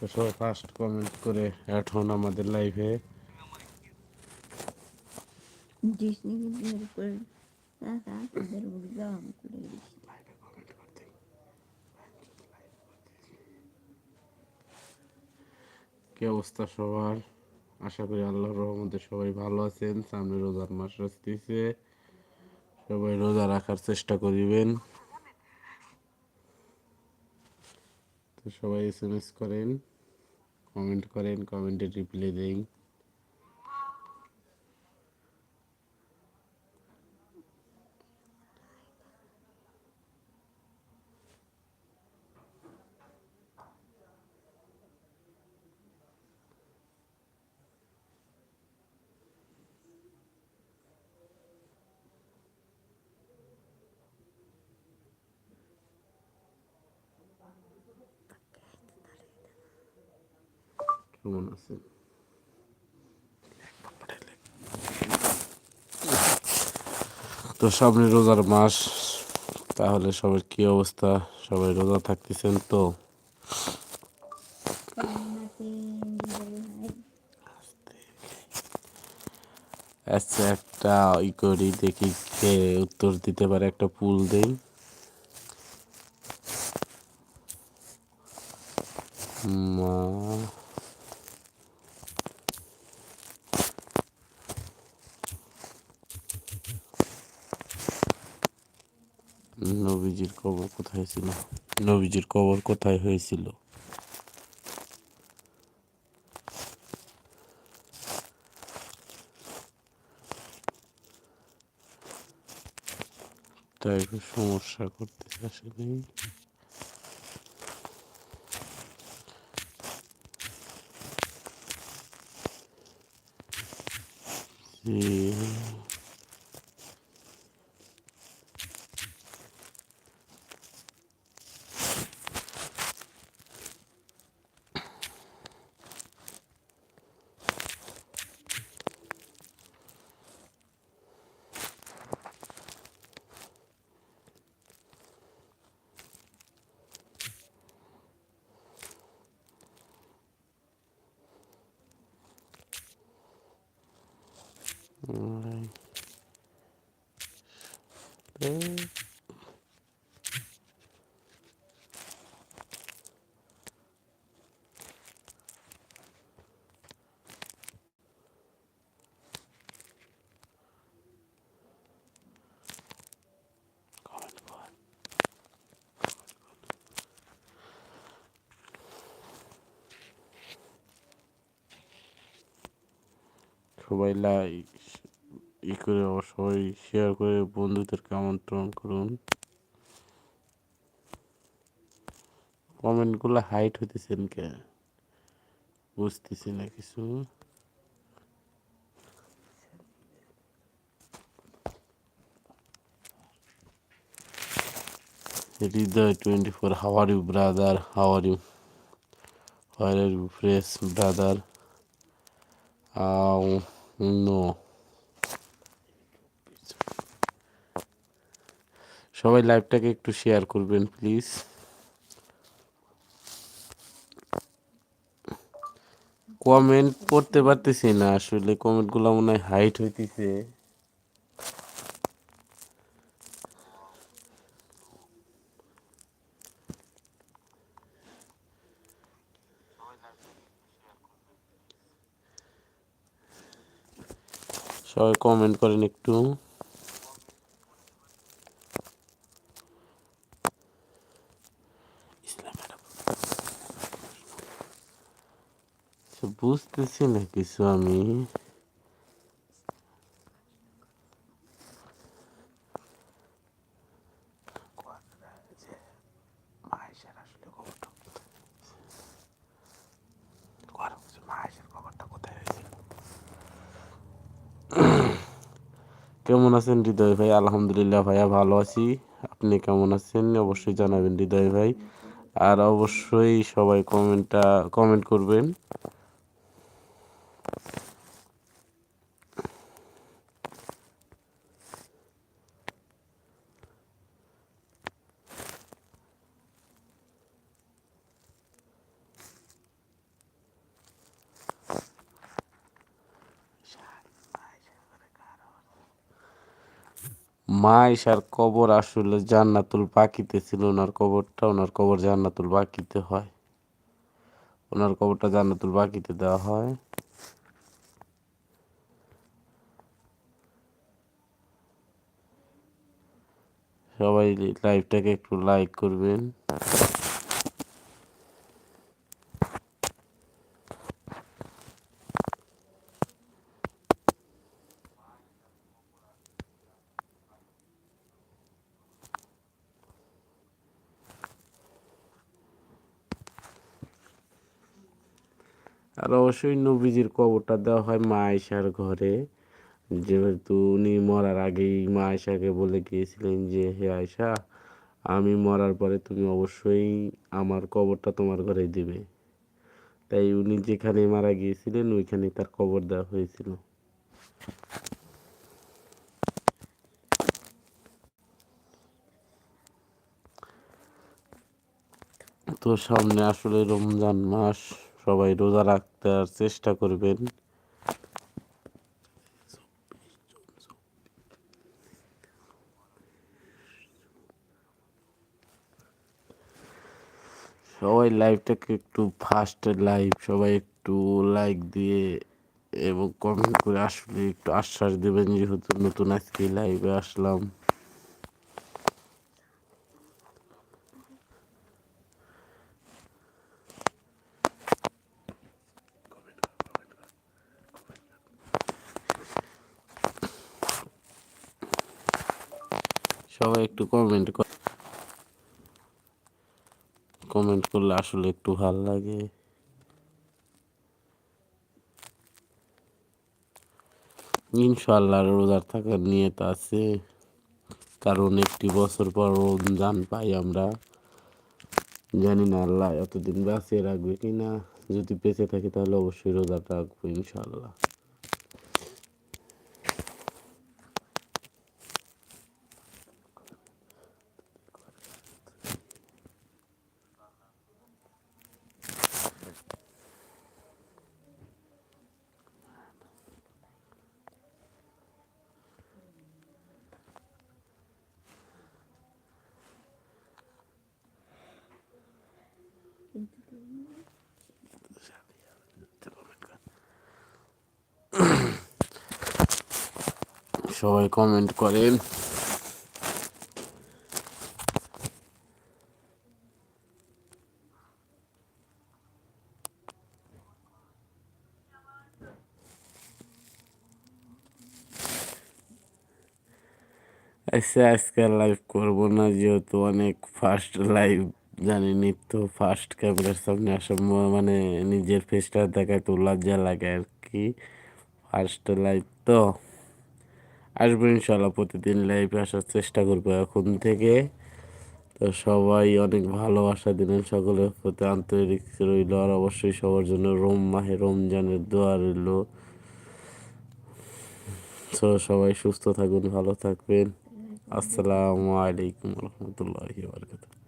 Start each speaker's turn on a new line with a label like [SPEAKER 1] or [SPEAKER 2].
[SPEAKER 1] তো সবাই first comment করে অ্যাড হন আমাদের লাইভে কি অবস্থা সবার? আশা করি আল্লাহর রহমতে সবাই ভালো আছেন সামনে রোজার মাস আসতেছে। সবাই রোজা রাখার চেষ্টা করিবেন। তো সবাই এস এম এস করেন। কমেন্ট করেন কমেন্টে রিপ্লাই দেন। কেমন আছেন তো সামনে রোজার মাস, তাহলে সবার কি অবস্থা? সবাই রোজা থাকতেছেন তো? আচ্ছা একটা ই করি, দেখি কে উত্তর দিতে পারে। একটা পুল দেই। মা নবীজির কবর কোথায় ছিল? নবীজির কবর কোথায় হয়েছিল? তাই একটু সমস্যা করতে আসেনি। জি। সবাই লাইক ই করে সবাই শেয়ার করে বন্ধুদেরকে আমন্ত্রণ করুন। কমেন্টগুলো হাইট হইতেছেন কে? বুঝতেছি না কিছু। Hriday twenty four how are you brother how are you you fresh brother আও নো সবাই লাইভটাকে একটু শেয়ার করবেন প্লিজ কমেন্ট পড়তে পারতেছি না আসলে কমেন্টগুলো মনে হয় হাইট হইতেছে। সবাই কমেন্ট করেন একটু। বুঝতেছি না কিছু আমি কেমন আছেন হৃদয় ভাই? আলহামদুলিল্লাহ ভাইয়া ভালো আছি। আপনি কেমন আছেন? অবশ্যই জানাবেন হৃদয় ভাই। আর অবশ্যই সবাই কমেন্টটা কমেন্ট করবেন। মা কবর আসলে জান্নাতুল বাকিতে ছিল, ওনার কবরটা ওনার কবর জান্নাতুল বাকিতে হয়। ওনার কবরটা জান্নাতুল বাকিতে দেওয়া হয়। সবাই লাইভটাকে একটু লাইক করবেন। আর অবশ্যই নবীজির কবরটা দেওয়া হয় মা আয়সার ঘরে। যেহেতু উনি মরার আগেই মা আয়সাকে বলে গিয়েছিলেন যে, হে আয়সা আমি মরার পরে তুমি অবশ্যই আমার কবরটা তোমার ঘরে দিবে। তাই উনি যেখানে মারা গিয়েছিলেন ওইখানে তার কবর দেওয়া হয়েছিল। তো সামনে আসলে রমজান মাস। সবাই রোজা রাখতে আর চেষ্টা করবেন। সবাই লাইভটাকে একটু ফাস্ট লাইভ সবাই একটু লাইক দিয়ে এবং কমেন্ট করে আসলে একটু আশ্বাস দেবেন যেহেতু নতুন আজকে লাইভে আসলাম সবাই একটু কমেন্ট কমেন্ট করলে আসলে একটু ভালো লাগে। ইনশাল্লাহ রোজার থাকার নিয়ত আছে। কারণ একটি বছর পর রমজান পাই আমরা। জানি না আল্লাহ এতদিন বাঁচিয়ে রাখবে কিনা। যদি বেঁচে থাকি তাহলে অবশ্যই রোজাটা রাখব ইনশাল্লাহ সবাই কমেন্ট করেন। আচ্ছা আজকে লাইভ করব না, যেহেতু অনেক ফার্স্ট লাইভ জানি নিত্য ফার্স্ট ক্যামেরার সামনে আসা মানে নিজের ফেসটা দেখায় তো লজ্জা লাগে আর কি। ফার্স্ট লাইভ তো। আসব ইনশাল্লাহ প্রতিদিন লাইভে আসার চেষ্টা করব। এখন থেকে তো সবাই অনেক ভালোবাসা দিলেন সকলের প্রতি আন্তরিক রইল আর অবশ্যই সবার জন্য রোম মাহে রমজানের দোয়া রইল। তো সবাই সুস্থ থাকুন ভালো থাকবেন। আসসালামু। আলাইকুম রহমতুল্লাহ বারকাতুহ।